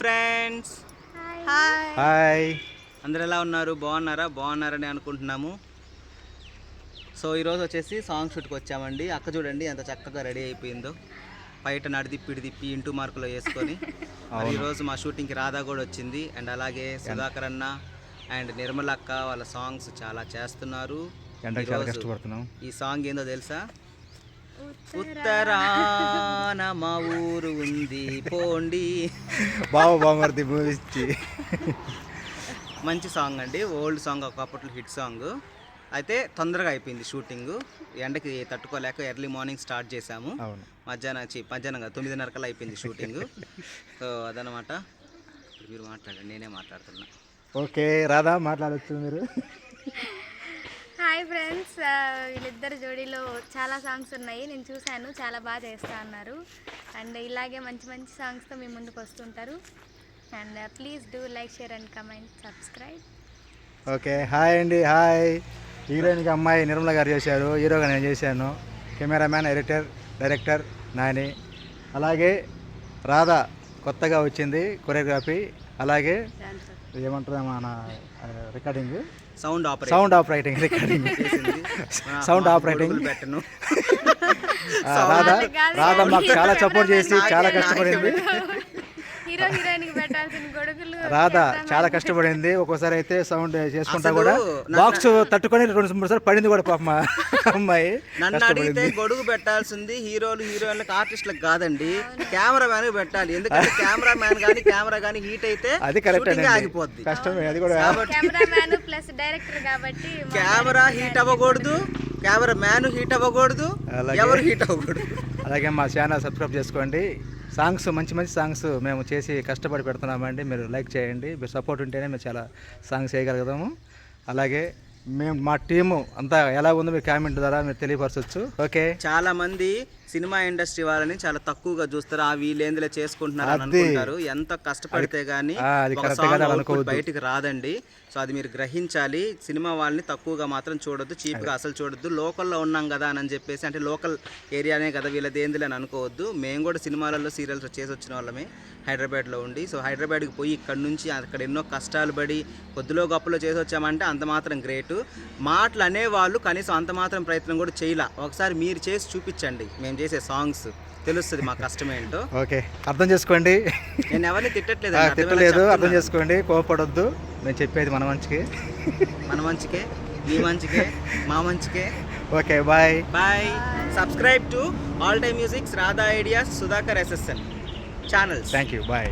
Friends. Hi hi అందరు ఎలా ఉన్నారు? బాగున్నారా? బాగున్నారని అనుకుంటున్నాము. సో ఈరోజు వచ్చేసి సాంగ్ షూట్కి వచ్చామండి. అక్క చూడండి ఎంత చక్కగా రెడీ అయిపోయిందో. బయట నడిదిప్పి ఇడిదిప్పి ఇంటూ మార్కులో వేసుకొని. ఈరోజు మా షూటింగ్కి రాధా కూడా వచ్చింది. అండ్ అలాగే సుధాకర్ అన్న అండ్ నిర్మల అక్క వాళ్ళ సాంగ్స్ చాలా చేస్తున్నారు. ఈ సాంగ్ ఏందో తెలుసా? ఉత్తరాన మా ఊరు ఉంది పోండి. బావ బామర్ది మూవీస్ ఇచ్చి. మంచి సాంగ్ అండి ఓల్డ్ సాంగ్ ఒకప్పట్లో హిట్ సాంగ్. అయితే తొందరగా అయిపోయింది షూటింగ్. ఎండకి తట్టుకోలేక ఎర్లీ మార్నింగ్ స్టార్ట్ చేశాము. మధ్యాహ్నం చి మధ్యాహ్నం కాదు తొమ్మిదిన్నర కల్లా అయిపోయింది షూటింగ్. సో అదనమాట మీరు మాట్లాడండి నేనే మాట్లాడుతున్నా. ఓకే రాధా మాట్లాడచ్చు మీరు. Hi friends. వీళ్ళిద్దరు జోడీలో చాలా సాంగ్స్ ఉన్నాయి. నేను చూశాను. చాలా బాగా చేస్తా అన్నారు. అండ్ ఇలాగే మంచి మంచి సాంగ్స్తో మీ ముందుకు వస్తుంటారు. And please do like share and comment. Subscribe. Okay. Hi అండి. హాయ్. హీరోయిన్కి అమ్మాయి నిర్మల గారు చేశారు. హీరోగా నేను చేశాను. Cameraman editor director Nani. అలాగే రాధా కొత్తగా వచ్చింది కొరియోగ్రఫీ. అలాగే ఏమంటారు మన recording sound operate sound operating recording sound operating పెట్టను. రాధా రాధా మాకు చాలా సపోర్ట్ చేసి చాలా కష్టపడింది. హీరో హీరోయిన్కి పెట్టాల్సిన గొడుగులు రాధా చాలా కష్టపడింది. ఒక్కోసారి అయితే సౌండ్ చేసుకుంటా కూడా. బాక్స్ తట్టుకొని రెండు మూడు సార్లు పడింది కూడా పాప అమ్మాయి. నన్ను అడిగితే గొడుగు పెట్టాల్సింది హీరోలు హీరోయిన్లకు ఆర్టిస్టులకు కాదండి. కెమెరా మ్యాన్ పెట్టాలి. ఎందుకంటే కెమెరా మ్యాన్ కానీ కెమెరా కానీ హీట్ అయితే అది కరెక్ట్ ఆగిపోద్ది. కష్టమే అది కూడా. కెమెరామ్యాన్ ప్లస్ డైరెక్టర్ కాబట్టి కెమెరా హీట్ అవ్వకూడదు. కెమెరా మ్యాన్ హీట్ అవ్వకూడదు. ఎవరు హీట్ అవ్వకూడదు? అలాగే మా ఛానల్ సబ్స్క్రైబ్ చేసుకోండి. సాంగ్స్ మంచి మంచి సాంగ్స్ మేము చేసి కష్టపడి పెడుతున్నామండి. మీరు లైక్ చేయండి. మీరు సపోర్ట్ ఉంటేనే మేము చాలా సాంగ్స్ చేయగలుగుతాము అలాగే మేము మా టీము అంతా ఎలా ఉందో మీరు కామెంట్ ద్వారా మీరు తెలియపరచవచ్చు ఓకే? చాలా మంది సినిమా ఇండస్ట్రీ వాళ్ళని చాలా తక్కువగా చూస్తారు. ఆ వీళ్ళేందులో చేసుకుంటున్నారు అని. అనుకుంటారు. ఎంత కష్టపడితే గానీ. బయటికి రాదండి. సో అది మీరు గ్రహించాలి. సినిమా వాళ్ళని తక్కువగా మాత్రం చూడొద్దు. చీప్గా అసలు చూడొద్దు. లోకల్లో ఉన్నాం కదా అని చెప్పేసి అంటే లోకల్ ఏరియానే కదా వీళ్ళది ఏందిలే అని అనుకోవద్దు. మేము కూడా సినిమాలలో సీరియల్స్ చేసి వచ్చిన వాళ్ళమే హైదరాబాద్లో ఉండి. సో హైదరాబాద్కి పోయి ఇక్కడ నుంచి అక్కడ ఎన్నో కష్టాలు పడి కొద్దిలో గొప్పలో చేసి వచ్చామంటే అంత మాత్రం గ్రేట్. మాటలు అనేవాళ్ళు కనీసం అంత మాత్రం ప్రయత్నం కూడా చేయలే. ఒకసారి మీరు చేసి చూపించండి. మేము చేసే సాంగ్స్ తెలుస్తుంది మా కష్టం ఏంటో. ఓకే అర్థం చేసుకోండి. నేను ఎవరిని తిట్టట్లేదు తిట్టలేదు అర్థం చేసుకోండి కోపడొద్దు నేను చెప్పేది మన మంచికి. మన మంచికే మీ మంచికే మా మంచికే. Okay bye. Bye. Subscribe to all time musics Radha ideas Sudhakar SSN channels thank you bye